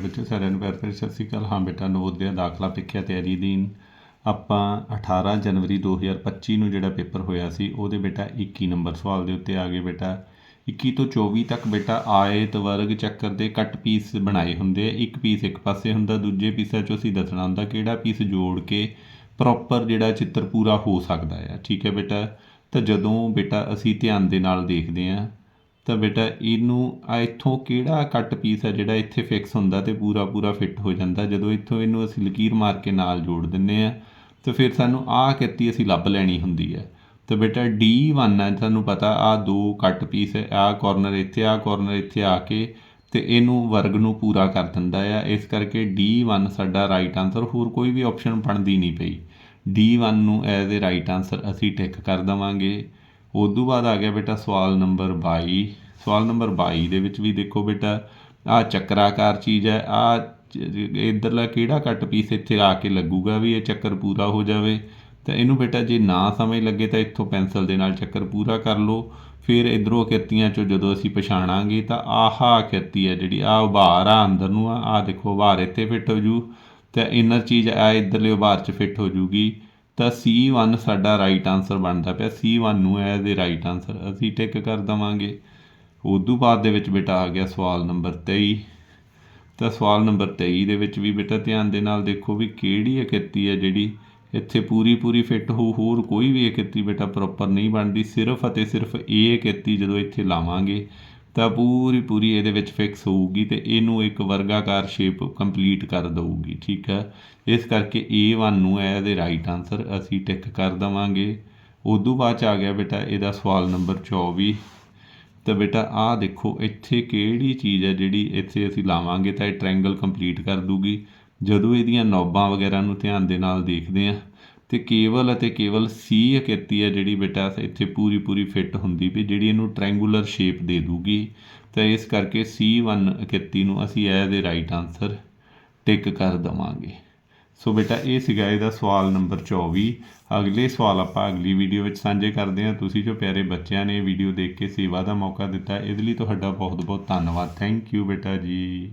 ਬੱਚੇ ਸਾਰਿਆਂ ਨੂੰ ਪਿਆਰ ਭਰੀ ਸਤਿ ਸ਼੍ਰੀ ਅਕਾਲ। ਹਾਂ ਬੇਟਾ, ਨਵੋਦਿਆ ਦਾਖਲਾ ਪ੍ਰੀਖਿਆ ਤਿਆਰੀ ਦੀਨ ਆਪਾਂ 18 ਜਨਵਰੀ 2025 ਨੂੰ ਜਿਹੜਾ ਪੇਪਰ ਹੋਇਆ ਸੀ, ਉਹਦੇ ਬੇਟਾ 21 ਨੰਬਰ ਸਵਾਲ ਦੇ ਉੱਤੇ ਆ ਗਏ ਬੇਟਾ। 21 ਤੋਂ 24 ਤੱਕ ਬੇਟਾ ਆਇਤ ਵਰਗ ਚੱਕਰ ਦੇ ਕੱਟ ਪੀਸ ਬਣਾਏ ਹੁੰਦੇ ਆ। ਇੱਕ ਪੀਸ ਇੱਕ ਪਾਸੇ ਹੁੰਦਾ, ਦੂਜੇ ਪੀਸਾਂ 'ਚੋਂ ਅਸੀਂ ਦੱਸਣਾ ਹੁੰਦਾ ਕਿਹੜਾ ਪੀਸ ਜੋੜ ਕੇ ਪ੍ਰੋਪਰ ਜਿਹੜਾ ਚਿੱਤਰ ਪੂਰਾ ਹੋ ਸਕਦਾ ਆ। ਠੀਕ ਹੈ ਬੇਟਾ? ਤਾਂ ਜਦੋਂ ਬੇਟਾ ਅਸੀਂ ਧਿਆਨ ਦੇ ਨਾਲ ਦੇਖਦੇ ਹਾਂ ਤਾਂ ਬੇਟਾ ਇਹਨੂੰ ਆ ਇੱਥੋਂ ਕਿਹੜਾ ਕੱਟ ਪੀਸ ਹੈ ਜਿਹੜਾ ਇੱਥੇ ਫਿਕਸ ਹੁੰਦਾ ਤੇ ਪੂਰਾ ਪੂਰਾ ਫਿੱਟ ਹੋ ਜਾਂਦਾ। ਜਦੋਂ ਇੱਥੋਂ ਇਹਨੂੰ ਅਸੀਂ ਲਕੀਰ ਮਾਰ ਕੇ ਨਾਲ ਜੋੜ ਦਿੰਨੇ ਆ ਤਾਂ ਫਿਰ ਸਾਨੂੰ ਆਹ ਕਿੱਤੀ ਅਸੀਂ ਲੱਭ ਲੈਣੀ ਹੁੰਦੀ ਹੈ। ਤਾਂ ਬੇਟਾ D1 ਹੈ, ਤੁਹਾਨੂੰ ਪਤਾ ਆ ਦੋ ਕੱਟ ਪੀਸ ਹੈ ਆਹ ਕਾਰਨਰ ਇੱਥੇ ਆਹ ਕਾਰਨਰ ਇੱਥੇ ਆ ਕੇ ਤੇ ਇਹਨੂੰ ਵਰਗ ਨੂੰ ਪੂਰਾ ਕਰ ਦਿੰਦਾ ਆ। ਇਸ ਕਰਕੇ D1 ਸਾਡਾ ਰਾਈਟ ਆਨਸਰ ਹੋਰ ਕੋਈ ਵੀ ਆਪਸ਼ਨ ਬਣਦੀ ਨਹੀਂ ਪਈ। D1 ਨੂੰ ਐਜ਼ ਅ ਰਾਈਟ ਆਨਸਰ ਅਸੀਂ ਟਿਕ ਕਰ ਦਵਾਂਗੇ। ਉਦੋਂ ਬਾਅਦ ਆ ਗਿਆ ਬੇਟਾ ਸਵਾਲ ਨੰਬਰ 22 ਸਵਾਲ ਨੰਬਰ 22 ਦੇ ਵਿੱਚ ਵੀ ਦੇਖੋ ਬੇਟਾ ਆ ਚੱਕਰਾਕਾਰ ਚੀਜ਼ ਹੈ ਆ ਇਧਰਲਾ ਕਿਹੜਾ ਕੱਟ ਪੀਸ ਇੱਥੇ ਆ ਕੇ ਲੱਗੂਗਾ ਵੀ ਇਹ ਚੱਕਰ ਪੂਰਾ ਹੋ ਜਾਵੇ? ਤਾਂ ਇਹਨੂੰ ਬੇਟਾ ਜੇ ਨਾ ਸਮਝ ਲੱਗੇ ਤਾਂ ਇੱਥੋਂ ਪੈਨਸਲ ਦੇ ਨਾਲ ਚੱਕਰ ਪੂਰਾ ਕਰ ਲਓ। ਫਿਰ ਇਧਰੋਂ ਖੇਤੀਆਂ ਚੋਂ ਜਦੋਂ ਅਸੀਂ ਪਛਾਣਾਂਗੇ ਤਾਂ ਆਹਾ ਖੇਤੀ ਹੈ ਜਿਹੜੀ ਆ ਉਭਾਰ ਆ ਅੰਦਰ ਨੂੰ ਆ ਆ ਦੇਖੋ ਉਭਾਰ ਇੱਥੇ ਫਿੱਟ ਹੋ ਜੂ। ਤੇ ਇਨਰ ਚੀਜ਼ ਆ, ਇਧਰਲੇ ਉਭਾਰ 'ਚ ਫਿੱਟ ਹੋ ਜੂਗੀ। ਤਾਂ C1 ਸਾਡਾ ਰਾਈਟ ਆਨਸਰ ਬਣਦਾ ਪਿਆ C1 ਨੂੰ ਐਜ਼ ਅ ਰਾਈਟ ਆਨਸਰ ਅਸੀਂ ਟਿਕ ਕਰ ਦਵਾਂਗੇ। ਉਦੋਂ ਬਾਅਦ ਦੇ ਵਿੱਚ ਬੇਟਾ ਆ ਗਿਆ ਸਵਾਲ ਨੰਬਰ 23 ਤਾਂ ਸਵਾਲ ਨੰਬਰ 23 ਦੇ ਵਿੱਚ ਵੀ ਬੇਟਾ ਧਿਆਨ ਦੇ ਨਾਲ ਦੇਖੋ ਵੀ ਕਿਹੜੀ ਅਕਿਰਤੀ ਹੈ ਜਿਹੜੀ ਇੱਥੇ ਪੂਰੀ ਪੂਰੀ ਫਿੱਟ ਹੋ, ਹੋਰ ਕੋਈ ਵੀ ਆਕ੍ਰਿਤੀ ਬੇਟਾ ਪ੍ਰੋਪਰ ਨਹੀਂ ਬਣਦੀ। ਸਿਰਫ ਅਤੇ ਸਿਰਫ ਇਹ ਆਕ੍ਰਿਤੀ ਜਦੋਂ ਇੱਥੇ ਲਾਵਾਂਗੇ ਤਾਂ ਪੂਰੀ ਪੂਰੀ ਇਹਦੇ ਵਿੱਚ ਫਿਕਸ ਹੋਊਗੀ ਤੇ ਇਹਨੂੰ ਇੱਕ ਵਰਗਾਕਾਰ ਸ਼ੇਪ ਕੰਪਲੀਟ ਕਰ ਦਊਗੀ, ਠੀਕ ਹੈ? ਇਸ ਕਰਕੇ A1 ਨੂੰ ਐਜ਼ ਅ ਰਾਈਟ ਆਨਸਰ ਅਸੀਂ ਟਿਕ ਕਰ ਦਵਾਂਗੇ। ਉਦੋਂ ਬਾਅਦ ਚ ਆ ਗਿਆ ਬੇਟਾ ਇਹਦਾ ਸਵਾਲ ਨੰਬਰ 24 ਤਾਂ ਬੇਟਾ, ਆਹ ਦੇਖੋ, ਇੱਥੇ ਕਿਹੜੀ ਚੀਜ਼ ਹੈ ਜਿਹੜੀ ਇੱਥੇ ਅਸੀਂ ਲਾਵਾਂਗੇ ਤਾਂ ਇਹ ਟ੍ਰਾਇੰਗਲ ਕੰਪਲੀਟ ਕਰ ਦੂਗੀ। ਜਦੋਂ ਇਹਦੀਆਂ ਨੌਬਾਂ ਵਗੈਰਾ ਨੂੰ ਧਿਆਨ ਦੇ ਨਾਲ ਦੇਖਦੇ ਆ ਤੇ ਕੇਵਲ ਅਤੇ ਕੇਵਲ C ਆਕ੍ਰਿਤੀ ਹੈ ਜਿਹੜੀ ਬੇਟਾ ਇੱਥੇ ਪੂਰੀ ਪੂਰੀ ਫਿੱਟ ਹੁੰਦੀ ਵੀ, ਜਿਹੜੀ ਇਹਨੂੰ ਟ੍ਰਾਇੰਗੂਲਰ ਸ਼ੇਪ ਦੇ ਦੂਗੀ। ਤਾਂ ਇਸ ਕਰਕੇ C1 ਆਕ੍ਰਿਤੀ ਨੂੰ ਅਸੀਂ as a right answer tick ਕਰ ਦਵਾਂਗੇ। ਸੋ ਬੇਟਾ, ਇਹ ਸੀਗਾ ਇਹਦਾ ਸਵਾਲ ਨੰਬਰ 24 ਅਗਲੇ ਸਵਾਲ ਆਪਾਂ ਅਗਲੀ ਵੀਡੀਓ ਵਿੱਚ ਸਾਂਝੇ ਕਰਦੇ ਹਾਂ। ਤੁਸੀਂ ਜੋ ਪਿਆਰੇ ਬੱਚਿਆਂ ਨੇ ਵੀਡੀਓ ਦੇਖ ਕੇ ਸੇਵਾ ਦਾ ਮੌਕਾ ਦਿੱਤਾ, ਇਹਦੇ ਲਈ ਤੁਹਾਡਾ ਬਹੁਤ ਬਹੁਤ ਧੰਨਵਾਦ। ਥੈਂਕ ਯੂ ਬੇਟਾ ਜੀ।